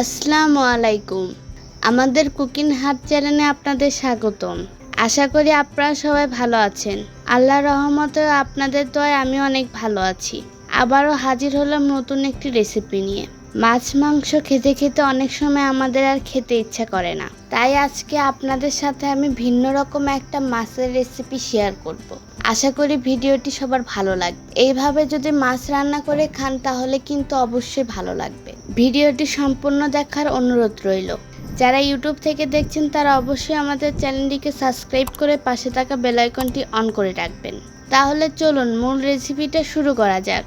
আসসালামু আলাইকুম। আমাদের কুকিং হাট চ্যানেলে আপনাদের স্বাগতম। আশা করি আপনারা সবাই ভালো আছেন। আল্লাহ রহমতে আপনাদের দয় আমি অনেক ভালো আছি। আবারও হাজির হলাম নতুন একটি রেসিপি নিয়ে। মাছ, মাংস খেতে খেতে অনেক সময় আমাদের আর খেতে ইচ্ছা করে না। তাই আজকে আপনাদের সাথে আমি ভিন্ন রকম একটা মাছের রেসিপি শেয়ার করব। আশা করি ভিডিওটি সবার ভালো লাগবে। এইভাবে যদি মাছ রান্না করে খান তাহলে কিন্তু অবশ্যই ভালো লাগবে। ভিডিওটি সম্পূর্ণ দেখার অনুরোধ রইল। যারা ইউটিউব থেকে দেখছেন, তারা অবশ্যই আমাদের চ্যানেলটিকে সাবস্ক্রাইব করে পাশে থাকা বেলাইকনটি অন করে রাখবেন। তাহলে চলুন মূল রেসিপিটা শুরু করা যাক।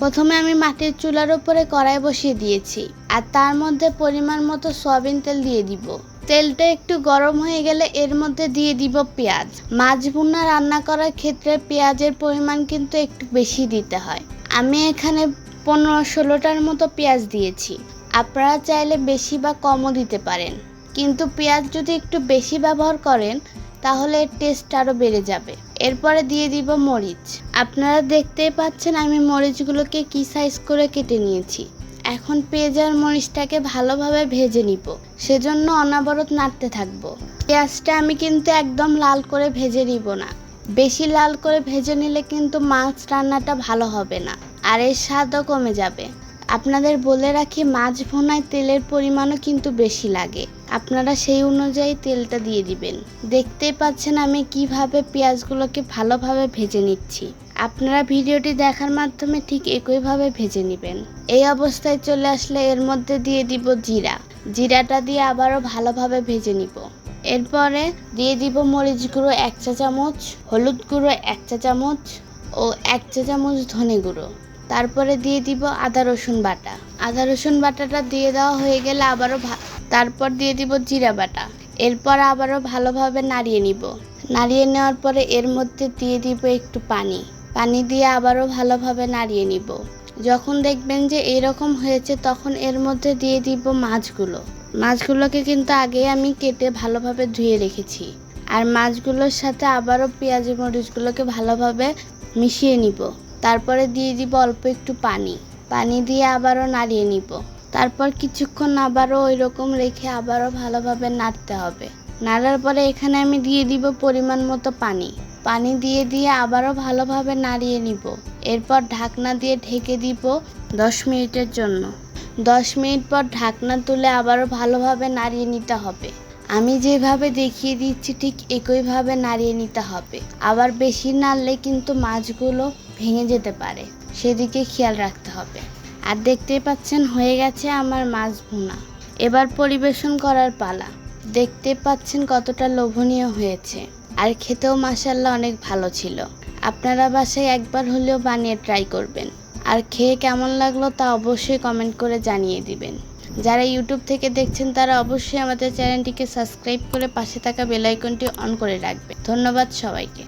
প্রথমে আমি মাটির চুলার উপরে কড়াই বসিয়ে দিয়েছি, আর তার মধ্যে পরিমাণ মতো সয়াবিন তেল দিয়ে দিব। তেলটা একটু গরম হয়ে গেলে এর মধ্যে দিয়ে দিব পেঁয়াজ। মাছ ভুনা রান্না করার ক্ষেত্রে পেঁয়াজের পরিমাণ কিন্তু একটু বেশি দিতে হয়। আমি এখানে পনেরো ষোলোটার মতো পেঁয়াজ দিয়েছি। আপনারা চাইলে বেশি বা কমও দিতে পারেন। কিন্তু পেঁয়াজ যদি একটু বেশি ব্যবহার করেন, তাহলে এর টেস্ট আরও বেড়ে যাবে। এরপরে দিয়ে দিব মরিচ। আপনারা দেখতেই পাচ্ছেন আমি মরিচগুলোকে কি সাইজ করে কেটে নিয়েছি। এখন পেঁয়াজ আর মরিচটাকে ভালোভাবে ভেজে নিব। সেজন্য অনাবরত নাড়তে থাকব। পেঁয়াজটা আমি কিন্তু একদম লাল করে ভেজে নিব না। বেশি লাল করে ভেজে নিলে কিন্তু মাছ রান্নাটা ভালো হবে না, আর এর স্বাদও কমে যাবে। আপনাদের বলে রাখি, মাছ ভোনায় তেলের পরিমাণও কিন্তু বেশি লাগে। আপনারা সেই অনুযায়ী তেলটা দিয়ে দিবেন। দেখতেই পাচ্ছেন আমি কীভাবে পেঁয়াজগুলোকে ভালোভাবে ভেজে নিচ্ছি। আপনারা ভিডিওটি দেখার মাধ্যমে ঠিক একইভাবে ভেজে নেবেন। এই অবস্থায় চলে আসলে এর মধ্যে দিয়ে দিব জিরা। জিরাটা দিয়ে আবারও ভালোভাবে ভেজে নিব। এরপরে দিয়ে দিব মরিচ গুঁড়ো এক চা চামচ, হলুদ গুঁড়ো এক চা চামচ ও এক চা চামচ ধনে গুঁড়ো। তারপরে দিয়ে দিব আদা রসুন বাটা। আদা রসুন বাটাটা দিয়ে দেওয়া হয়ে গেলে আবারও তারপর দিয়ে দিব জিরা বাটা। এরপর আবারও ভালোভাবে নাড়িয়ে নিব। নাড়িয়ে নেওয়ার পরে এর মধ্যে দিয়ে দিব একটু পানি। পানি দিয়ে আবারও ভালোভাবে নাড়িয়ে নিব। যখন দেখবেন যে এরকম হয়েছে, তখন এর মধ্যে দিয়ে দিব মাছগুলো। মাছগুলোকে কিন্তু আগে আমি কেটে ভালোভাবে ধুয়ে রেখেছি। আর মাছগুলোর সাথে আবারও পেঁয়াজ মরিচগুলোকে ভালোভাবে মিশিয়ে নিব। তারপরে দিয়ে দিব অল্প একটু পানি। পানি দিয়ে আবারও নাড়িয়ে নিব। তারপর কিছুক্ষণ আবারও ওই রকম রেখে আবারও ভালোভাবে নাড়তে হবে। নাড়ার পরে এখানে আমি দিয়ে দিব পরিমাণ মতো পানি। পানি দিয়ে দিয়ে আবারও ভালোভাবে নাড়িয়ে নিব। এরপর ঢাকনা দিয়ে ঢেকে দিব দশ মিনিটের জন্য। দশ মিনিট পর ঢাকনা তুলে আবারও ভালোভাবে নাড়িয়ে নিতে হবে। আমি যেভাবে দেখিয়ে দিচ্ছি ঠিক একইভাবে নাড়িয়ে নিতে হবে। আবার বেশি নাড়লে কিন্তু মাছগুলো ভেঙে যেতে পারে। সেদিকে খেয়াল রাখতে হবে। আর দেখতেই পাচ্ছেন হয়ে গেছে আমার মাছ ভুনা। এবার পরিবেশন করার পালা। দেখতে পাচ্ছেন কতটা লোভনীয় হয়েছে। আর খেতেও মাসাল্লাহ অনেক ভালো ছিল। আপনারা বাসায় একবার হলেও বানিয়ে ট্রাই করবেন। আর খেয়ে কেমন লাগল তা অবশ্যই কমেন্ট করে জানিয়ে দিবেন। যারা ইউটিউব থেকে দেখছেন, তারা অবশ্যই আমাদের চ্যানেলটিকে সাবস্ক্রাইব করে পাশে থাকা বেলাইকনটি অন করে রাখবেন। ধন্যবাদ সবাইকে।